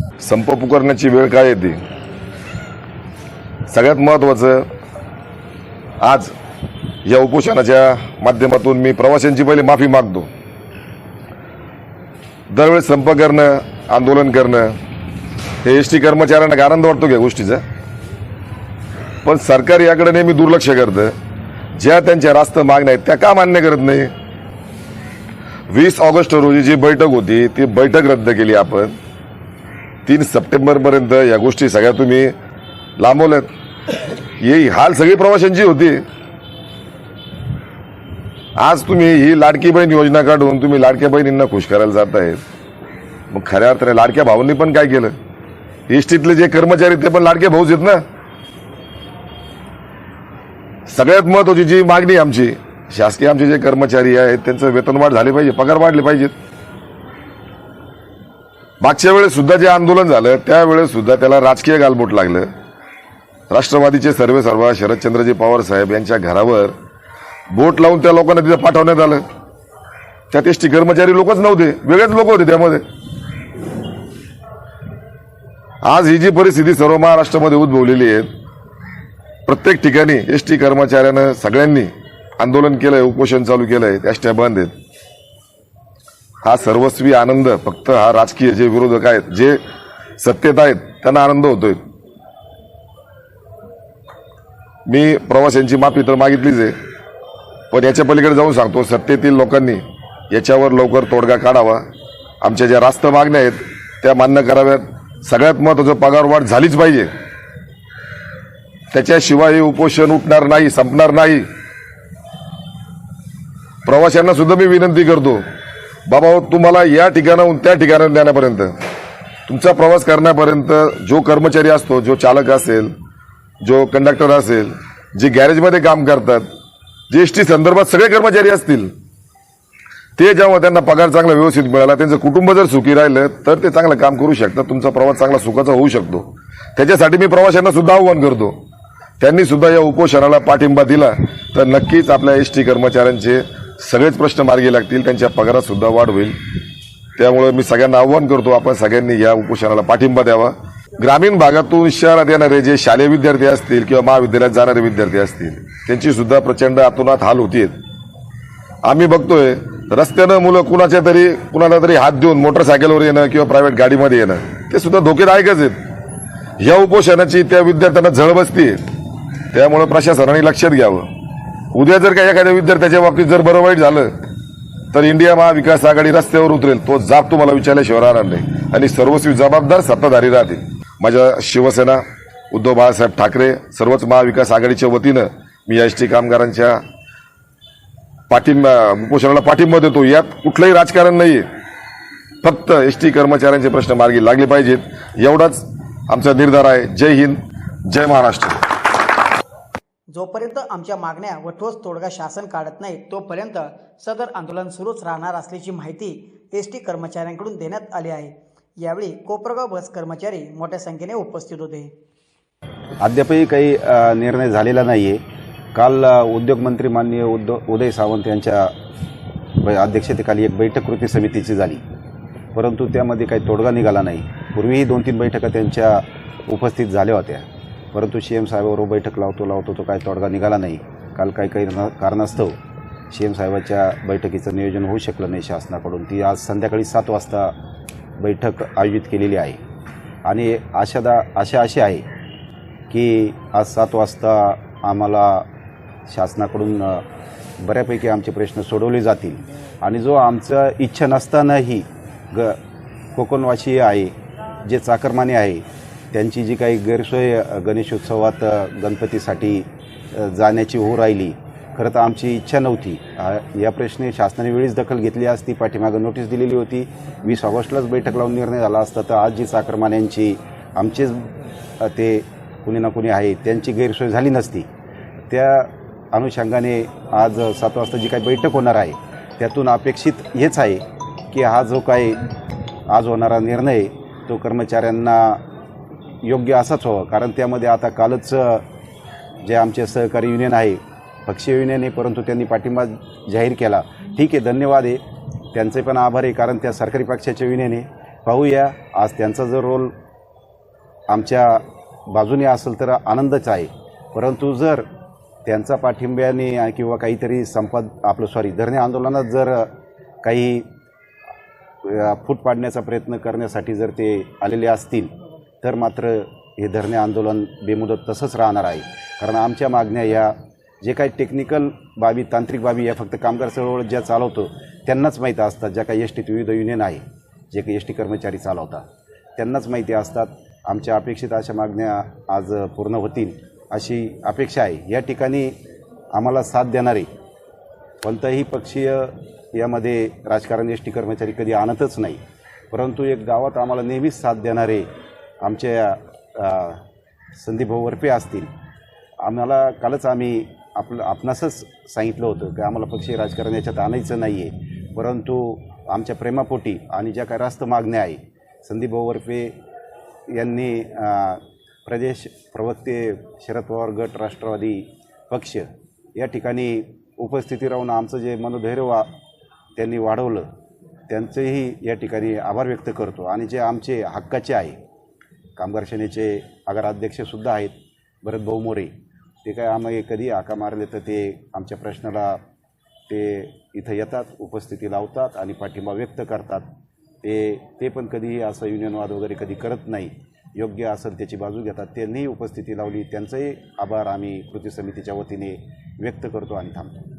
संप पुकारण्याची वेळ काय येते? सगळ्यात महत्वाचं आज या उपोषणाच्या माध्यमातून मी प्रवाशांची पहिले माफी मागतो. दरवेळेस संप करणं आंदोलन करणं हे एस टी कर्मचाऱ्यांना आनंद वाटतो या गोष्टीचा? पण सरकार याकडे नेहमी दुर्लक्ष करतं. ज्या त्यांच्या रास्त मागण्या आहेत त्या का मान्य करत नाही? वीस ऑगस्ट रोजी जी बैठक होती ती बैठक रद्द केली आपण. तीन सप्टेंबरपर्यंत या गोष्टी सगळ्या तुम्ही लांबवल्यात. ही हाल सगळी प्रवाशांची होती. आज तुम्ही ही लाडकी बहीण योजना काढून तुम्ही लाडक्या बहिणींना खुश करायला जात आहेत मग खऱ्या अर्थाने लाडक्या भाऊंनी पण काय केलं? इष्टीतले जे कर्मचारी ते पण लाडके भाऊच आहेत ना? सगळ्यात महत्वाची जी मागणी आमची शासकीय आमचे जे कर्मचारी आहेत त्यांचं वेतनवाढ झाली पाहिजे पगार वाढले पाहिजेत. मागच्या वेळेस सुद्धा जे आंदोलन झालं त्यावेळेस सुद्धा त्याला राजकीय गालबोट लागलं. राष्ट्रवादीचे सर्वे सर्व शरदचंद्रजी पवार साहेब यांच्या घरावर बोट लावून त्या लोकांना तिथे पाठवण्यात आलं. त्यात एसटी कर्मचारी लोकच नव्हते वेगळेच लोक होते त्यामध्ये. आज ही जी परिस्थिती सर्व महाराष्ट्रामध्ये उद्भवलेली आहे प्रत्येक ठिकाणी एस टी कर्मचाऱ्यानं सगळ्यांनी आंदोलन केलंय उपोषण चालू केलंय त्या बंद आहेत. हा सर्वस्वी आनंद फक्त हा राजकीय जे विरोधक आहेत जे सत्तेत आहेत त्यांना आनंद होतोय. मी प्रवाशांची माफी तर मागितलीच आहे पण याच्या पलीकडे जाऊन सांगतो सत्तेतील लोकांनी याच्यावर लवकर तोडगा काढावा. आमच्या ज्या रास्त मागण्या आहेत त्या मान्य कराव्यात. सगळ्यात महत्वाचं पगारवाढ झालीच पाहिजे. त्याच्याशिवाय हे उपोषण उठणार नाही संपणार नाही. प्रवाशांना सुद्धा मी विनंती करतो बाबा तुम्हाला या ठिकाणाहून त्या ठिकाणाहून जाण्यापर्यंत तुमचा प्रवास करण्यापर्यंत जो कर्मचारी असतो जो चालक असेल जो कंडक्टर असेल जे गॅरेजमध्ये काम करतात जी एस टी संदर्भात सगळे कर्मचारी असतील ते जेव्हा त्यांना पगार चांगला व्यवस्थित मिळाला त्यांचं कुटुंब जर सुखी राहिलं तर ते चांगलं काम करू शकतात. तुमचा प्रवास चांगला सुखाचा होऊ शकतो. त्याच्यासाठी मी प्रवाशांना सुद्धा आव्हान करतो. त्यांनी सुद्धा या उपोषणाला पाठिंबा दिला तर नक्कीच आपल्या एस टी कर्मचाऱ्यांचे सगळेच प्रश्न मार्गी लागतील त्यांच्या पगारात सुद्धा वाढ होईल. त्यामुळे मी सगळ्यांना आव्हान करतो आपण सगळ्यांनी या उपोषणाला पाठिंबा द्यावा. ग्रामीण भागातून शहरात येणारे जे शालेय विद्यार्थी असतील किंवा महाविद्यालयात जाणारे विद्यार्थी असतील त्यांची सुद्धा प्रचंड आतोनात हाल होती आम्ही बघतोय रस्त्यानं मुलं कुणाच्या तरी कुणाला तरी हात देऊन मोटरसायकलवर येणं किंवा प्रायव्हेट गाडीमध्ये येणं ते सुद्धा धोकेदायकच आहेत. या उपोषणाची त्या विद्यार्थ्यांना झळ बसते त्यामुळे प्रशासनाने लक्षात घ्यावं. उद्या जर काही एखाद्या विद्यार्थ्याच्या बाबतीत जर बरं वाईट झालं तर इंडिया महाविकास आघाडी रस्त्यावर उतरेल. तो जाब तुम्हाला विचारल्याशिवाय राहणार नाही. आणि सर्वस्वी जबाबदार सत्ताधारी राहतील. माझ्या शिवसेना उद्धव बाळासाहेब ठाकरे सर्वच महाविकास आघाडीच्या वतीनं मी एस टी कामगारांच्या पाठिंबा उपोषणाला पाठिंबा देतो. यात कुठलंही राजकारण नाहीये. फक्त एस टी कर्मचाऱ्यांचे प्रश्न मार्गी लागले पाहिजेत. एवढाच आमचा निर्धार आहे. जय हिंद जय महाराष्ट्र. जोपर्यंत आमच्या मागण्या व ठोस तोडगा शासन काढत नाही तोपर्यंत सदर आंदोलन सुरूच राहणार असल्याची माहिती एस टी कर्मचाऱ्यांकडून देण्यात आली आहे. यावेळी कोपरगाव बस कर्मचारी मोठ्या संख्येने उपस्थित होते. अद्यापही काही निर्णय झालेला नाही आहे काल उद्योगमंत्री माननीय उदय सावंत यांच्या अध्यक्षतेखाली एक बैठक कृती समितीची झाली. परंतु त्यामध्ये काही तोडगा निघाला नाही. पूर्वीही दोन तीन बैठका त्यांच्या उपस्थित झाल्या होत्या. परंतु सी एम साहेबाबरोबर बैठक लावतो लावतो तो काही तोडगा निघाला नाही. काल काही काही न- कारणास्तव सी एम साहेबाच्या बैठकीचं नियोजन होऊ शकलं नाही शासनाकडून. ती आज संध्याकाळी सात वाजता बैठक आयोजित केलेली आहे. आणि आशा दा आशा अशी आहे की आज सात वाजता आम्हाला शासनाकडून बऱ्यापैकी आमचे प्रश्न सोडवले जातील. आणि जो आमचं इच्छा नसतानाही ग कोकणवासी आहे जे चाकरमाने आहे त्यांची जी काही गैरसोय गणेशोत्सवात गणपतीसाठी जाण्याची होऊ राहिली खरं तर आमची इच्छा नव्हती. या प्रश्नी शासनाने वेळीच दखल घेतली असती पाठीमागं नोटीस दिलेली होती. वीस ऑगस्टलाच बैठक लावून निर्णय झाला असता तर आज जी चाकरमान्यांची आमचेच ते कुणी ना कुणी आहे त्यांची गैरसोय झाली नसती. त्या अनुषंगाने आज सात वाजता जी काही बैठक होणार आहे त्यातून अपेक्षित हेच आहे की हा जो काही आज होणारा निर्णय तो कर्मचाऱ्यांना योग्य असाच हवं कारण त्यामध्ये आता कालच जे आमचे सहकारी युनियन आहे पक्षीय युनियन आहे परंतु त्यांनी पाठिंबा जाहीर केला. ठीक आहे धन्यवाद आहे. त्यांचे पण आभार आहे कारण त्या सरकारी पक्षाचे युनियन आहे. पाहूया आज त्यांचा जर रोल आमच्या बाजूने असेल तर आनंदच आहे. परंतु जर त्यांचा पाठिंब्याने किंवा काहीतरी संपाद आपलं सॉरी धरणे आंदोलनात जर काही फूट पाडण्याचा प्रयत्न करण्यासाठी जर ते आलेले असतील तर मात्र हे धरणे आंदोलन बेमुदत तसंच राहणार आहे. कारण आमच्या मागण्या या जे काही टेक्निकल बाबी तांत्रिक बाबी या फक्त कामगार चळवळ ज्या चालवतो त्यांनाच माहीत असतात ज्या काही एस टीत विविध युनियन आहे जे काही एस टी कर्मचारी चालवतात. त्यांनाच माहिती असतात आमच्या अपेक्षित अशा मागण्या आज पूर्ण होतील अशी अपेक्षा आहे. या ठिकाणी आम्हाला साथ देणारे कोणताही पक्षीय यामध्ये राजकारण एस टी कर्मचारी कधी आणतच नाही. परंतु एक गावात आम्हाला नेहमीच साथ देणारे आमच्या संदीपभाऊ वर्फे वरपे असतील. आम्हाला कालच आम्ही आपलं आपणासच सांगितलं होतं की आम्हाला पक्षीय राजकारण याच्यात आणायचं नाही आहे परंतु आमच्या प्रेमापोटी आणि ज्या काही रास्त मागण्या आहे संदीप भाऊ वरपे यांनी प्रदेश प्रवक्ते शरद पवार गट राष्ट्रवादी पक्ष या ठिकाणी उपस्थिती राहून आमचं जे मनोधैर्य वा त्यांनी वाढवलं त्यांचेही या ठिकाणी आभार व्यक्त करतो. आणि जे आमचे हक्काचे आहे कामगार सेनेचे आगार अध्यक्षसुद्धा आहेत भरत भाऊ मोरे. ते काय आम्ही कधी हाका मारले तर ते आमच्या प्रश्नाला ते इथं येतात उपस्थिती लावतात आणि पाठिंबा व्यक्त करतात. ते ते पण कधीही असं युनियनवाद वगैरे कधी करत नाही. योग्य असेल त्याची बाजू घेतात. त्यांनीही उपस्थिती लावली. त्यांचंही आभार आम्ही कृती समितीच्या वतीने व्यक्त करतो आणि थांबतो.